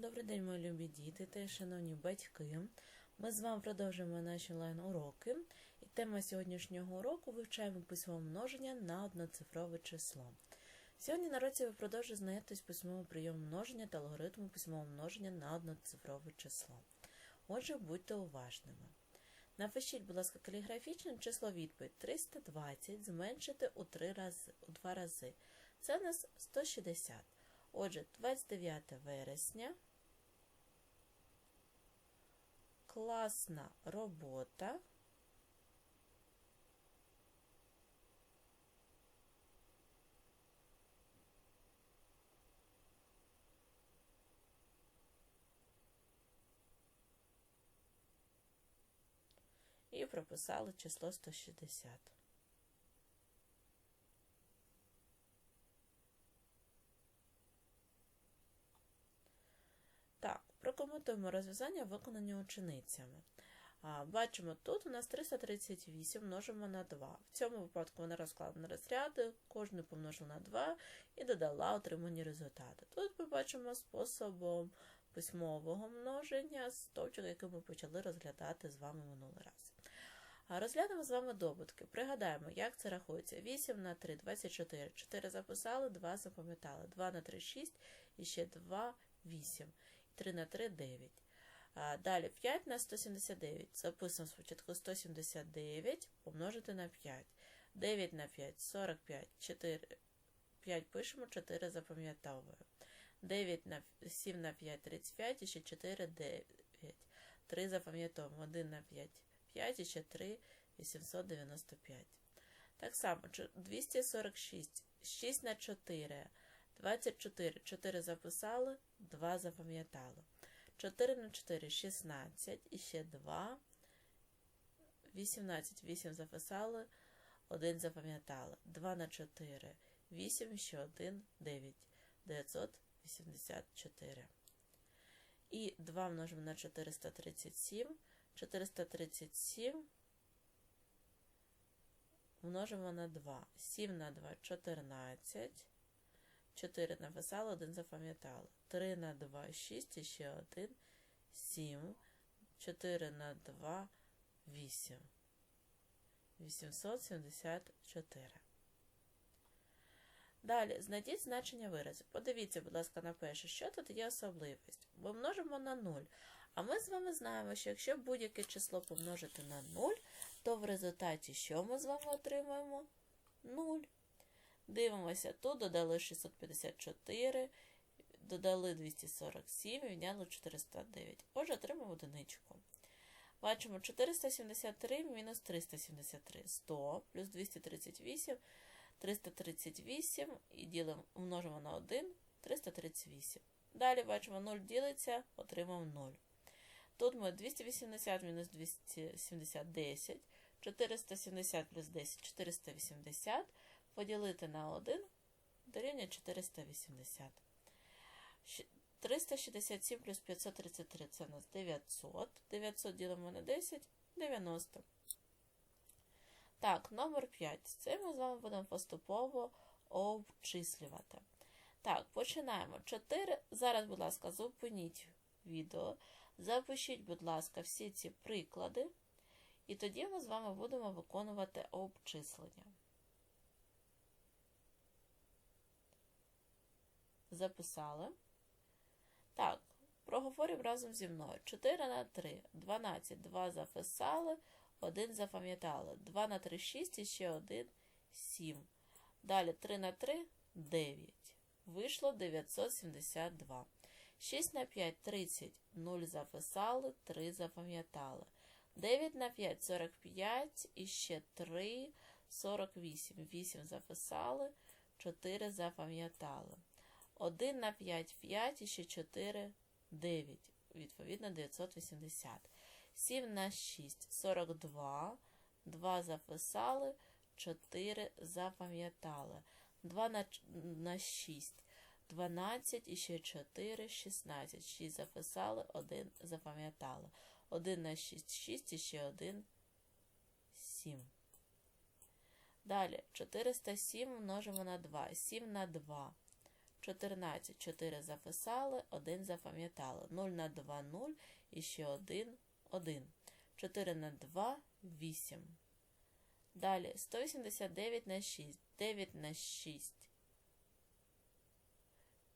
Добрий день, мої любі діти та шановні батьки. Ми з вами продовжуємо наші онлайн-уроки. І тема сьогоднішнього уроку вивчаємо письмове множення на одноцифрове число. Сьогодні на році ви продовжуєте знайомитись письмовим прийомом множення та алгоритму письмового множення на одноцифрове число. Отже, будьте уважними. Напишіть, будь ласка, каліграфічне число відповідь 320 зменшити у, 3 рази, у 2 рази. Це у нас 160. Отже, 29 вересня. Класна робота. І прописали число 160. Так, прокоментуємо розв'язання, виконані ученицями. Бачимо, тут у нас 338 множимо на 2. В цьому випадку вона розклала на розряди, кожну помножила на 2 і додала отримані результати. Тут ми бачимо способом письмового множення, з стовпчик, який ми почали розглядати з вами минулий раз. Розглянемо з вами добутки. Пригадаємо, як це рахується. 8 на 3 24. 4 записали, 2 запам'ятали. 2 на 3 6 і ще 2 8. 3 на 3 9. А, Далі 5 на 179. Записуємо спочатку 179 помножити на 5. 9 на 5 45. 4, 5 пишемо, 4 запам'ятовуємо. 9 на 7 на 5 35 і ще 4 9. 3 запам'ятовуємо. 1 на 5 5 і ще 3 895. Так само 246. 6 на 4. 24. 4 записали, 2 запам'ятали. 4 на 4 16 і ще 2. 18. 8 записали, 1 запам'ятали. 2 на 4 8 ще 1 9. 984. І 2 множимо на 437. 437 множимо на 2. 7 на 2 14. 4 написали, 1 запам'ятали. 3 на 2 6 і ще 1 7. 4 на 2 8. 874. Далі, знайдіть значення виразів. Подивіться, будь ласка, на що тут є особливість. Ми множимо на 0. А ми з вами знаємо, що якщо будь-яке число помножити на 0, то в результаті що ми з вами отримаємо? 0. Дивимося, тут додали 654, додали 247 і відняли 409. Отже, отримаємо одиничку. Бачимо 473 мінус 373 100 плюс 238, 338 і ділимо, множимо на 1, 338. Далі бачимо 0 ділиться, отримав 0. Тут ми 280 мінус 270 10, 470 плюс 10 480 поділити на 1 дорівнює 480. 367 плюс 533 це у нас 900. 900 ділимо на 10 90. Так, номер 5. Це ми з вами будемо поступово обчислювати. Так, починаємо. 4. Зараз, будь ласка, зупиніть відео. Запишіть, будь ласка, всі ці приклади. І тоді ми з вами будемо виконувати обчислення. Записали. Так, проговоримо разом зі мною. 4 на 3, 12, 2 записали, 1 запам'ятали. 2 на 3, 6 і ще 1, 7. Далі 3 на 3, 9. Вийшло 972. 6 на 5 30, 0 записали, 3 запам'ятали. 9 на 5 45 і ще 3, 48. 8 записали, 4 запам'ятали. 1 на 5 5 і ще 4 9. Відповідно, 980. 7 на 6 42. 2 записали, 4 запам'ятали. 2 на, на 6 12 і ще 4, 16. 6 записали, 1 запам'ятали. 1 на 6, 6 і ще 1, 7. Далі 407 множимо на 2. 7 на 2. 14, 4 записали, 1 запам'ятали. 0 на 2, 0 і ще 1, 1. 4 на 2, 8. Далі 189 на 6, 9 на 6.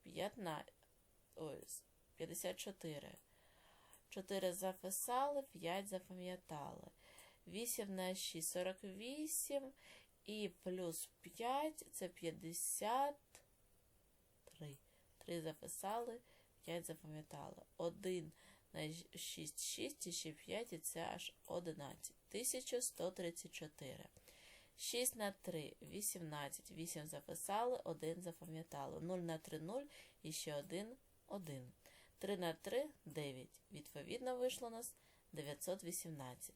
15, ой, 54. 4 записали, 5 запам'ятали. 8 на 6, 48. І плюс 5 це 53. 3 записали, 5 запам'ятали. 1 на 6, 6 і ще 5, і це аж 11. 1134. 6 на 3, 18. 8 записали, 1 запам'ятали. 0 на 3, 0 і ще 1, 1. 3 на 3, 9. Відповідно, вийшло у нас 918.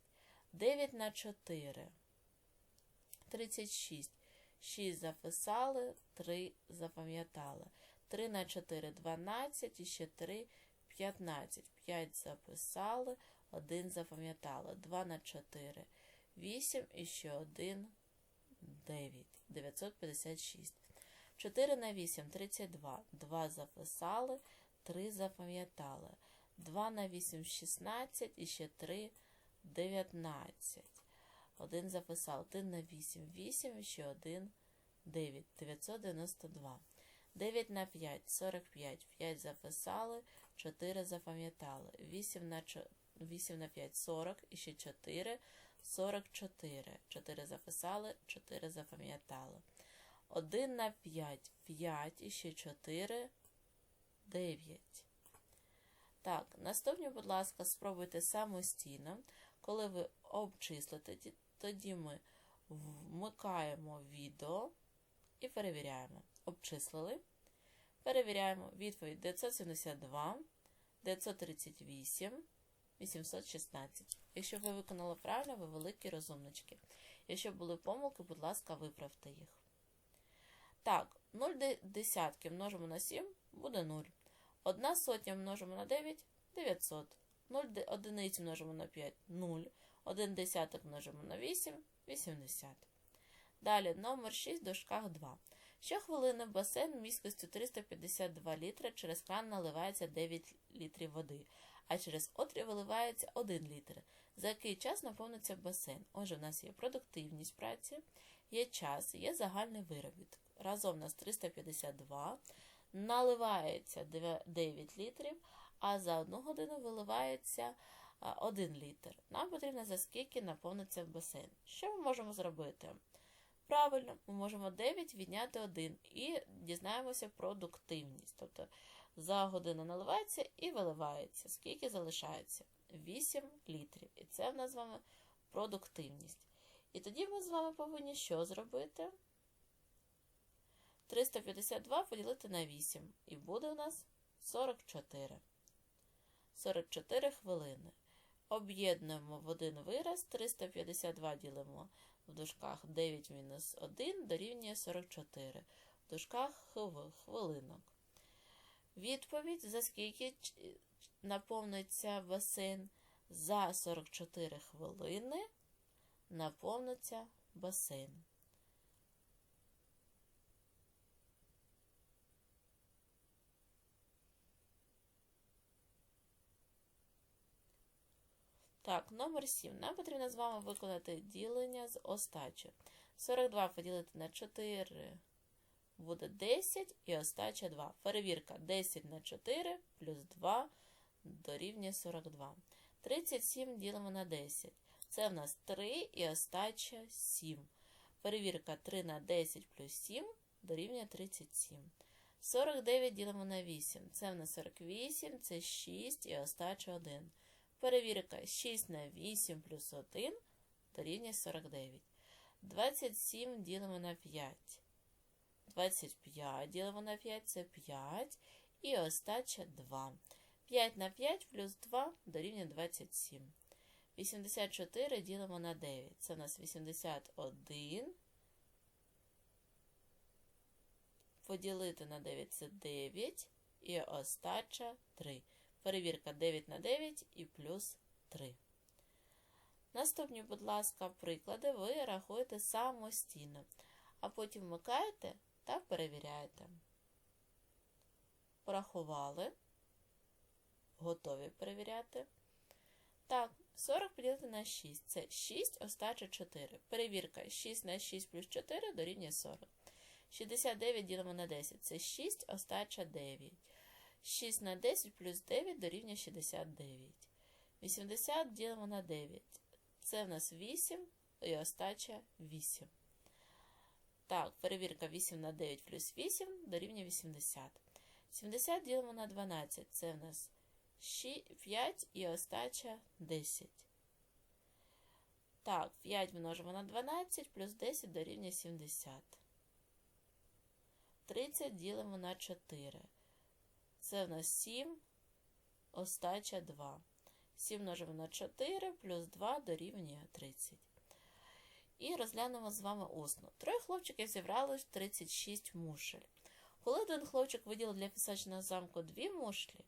9 на 4. 36. 6 записали, 3 запам'ятали. 3 на 4 12 і ще 3 15. 5 записали, 1 запам'ятали. 2 на 4 8 і ще 1 9. 956. 4 на 8 32. 2 записали, 3 запам'ятали. 2 на 8 16 і ще 3 19. Один записав. 1 на 8, 8, ще 1, 9, 992. 9 на 5, 45, 5 записали, 4 запам'ятали. 8 на 8 на 5, 40, і ще 4, 44. 4 записали, 4 запам'ятали. 1 на 5, 5, і ще 4, 9. Так, наступні, будь ласка, спробуйте самостійно. Коли ви обчислите, тоді ми вмикаємо відео і перевіряємо. Обчислили. Перевіряємо відповідь 972, 938, 816. Якщо ви виконали правильно, ви великі розумнички. Якщо були помилки, будь ласка, виправте їх. Так, 0 десятки множимо на 7 буде 0. 1 сотня множимо на 9 900. 0 одиниць множимо на 5 0. 1 десяток множимо на 8 80. Далі номер 6 в дужках 2. Щохвилини в басейн міськістю 352 літри через кран наливається 9 літрів води, а через отрі виливається 1 літр. За який час наповниться басейн? Отже, в нас є продуктивність праці, є час, є загальний виробіток. Разом у нас 352, наливається 9 літрів, а за одну годину виливається 1 літр. Нам потрібно за скільки наповниться басейн. Що ми можемо зробити? Правильно, ми можемо 9 відняти 1 і дізнаємося продуктивність. Тобто за годину наливається і виливається. Скільки залишається? 8 літрів. І це в нас з вами продуктивність. І тоді ми з вами повинні що зробити? 352 поділити на 8. І буде у нас 44. 44 хвилини. Об'єднуємо в один вираз, 352 ділимо в дужках 9 мінус 1 дорівнює 44. В дужках хвилинок. Відповідь, за скільки наповниться басейн, за 44 хвилини наповниться басейн. Так, номер 7. Нам потрібно з вами виконати ділення з остачі. 42 поділити на 4 буде 10 і остача 2. Перевірка 10 на 4 плюс 2 дорівнює 42. 37 ділимо на 10. Це в нас 3 і остача 7. Перевірка 3 на 10 плюс 7 дорівнює 37. 49 ділимо на 8. Це в нас 48, це 6 і остача 1. Перевірка 6 на 8 плюс 1 дорівнює 49. 27 ділимо на 5. 25 ділимо на 5 це 5. І остача 2. 5 на 5 плюс 2 дорівнює 27. 84 ділимо на 9. Це у нас 81. Поділити на 9 це 9. І остача 3. Перевірка 9 на 9 і плюс 3. Наступні, будь ласка, приклади ви рахуєте самостійно, а потім вмикаєте та перевіряєте. Порахували. Готові перевіряти. Так, 40 поділити на 6. Це 6, остача 4. Перевірка 6 на 6 плюс 4 дорівнює 40. 69 ділимо на 10. Це 6, остача 9. 6 на 10 плюс 9 дорівнює 69. 80 ділимо на 9. Це в нас 8 і остача 8. Так, перевірка 8 на 9 плюс 8 дорівнює 80. 70 ділимо на 12. Це в нас 5 і остача 10. Так, 5 множимо на 12 плюс 10 дорівнює 70. 30 ділимо на 4. Це в нас 7, остача 2. 7 множимо на 4 плюс 2 дорівнює 30. І розглянемо з вами усно. Троє хлопчиків зібрали 36 мушель. Коли один хлопчик виділив для пісочного замку дві мушлі,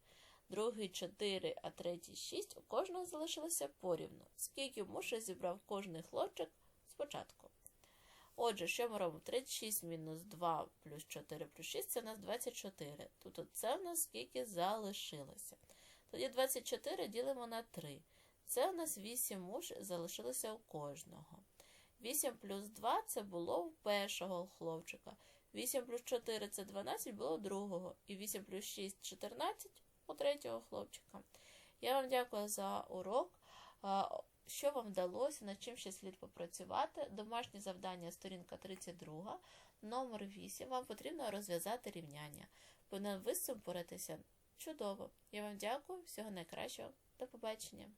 другий 4, а третій 6, у кожного залишилося порівну. Скільки мушель зібрав кожний хлопчик спочатку. Отже, що ми робимо? 36 мінус 2 плюс 4 плюс 6 це у нас 24. Тут це у нас скільки залишилося. Тоді 24 ділимо на 3. Це у нас 8 муш залишилося у кожного. 8 плюс 2 це було у першого хлопчика. 8 плюс 4 це 12 було у другого. І 8 плюс 6 14 у третього хлопчика. Я вам дякую за урок. Що вам вдалося, над чим ще слід попрацювати? Домашнє завдання, сторінка 32, номер 8. Вам потрібно розв'язати рівняння. Повинен ви з цим поратися чудово. Я вам дякую, всього найкращого. До побачення.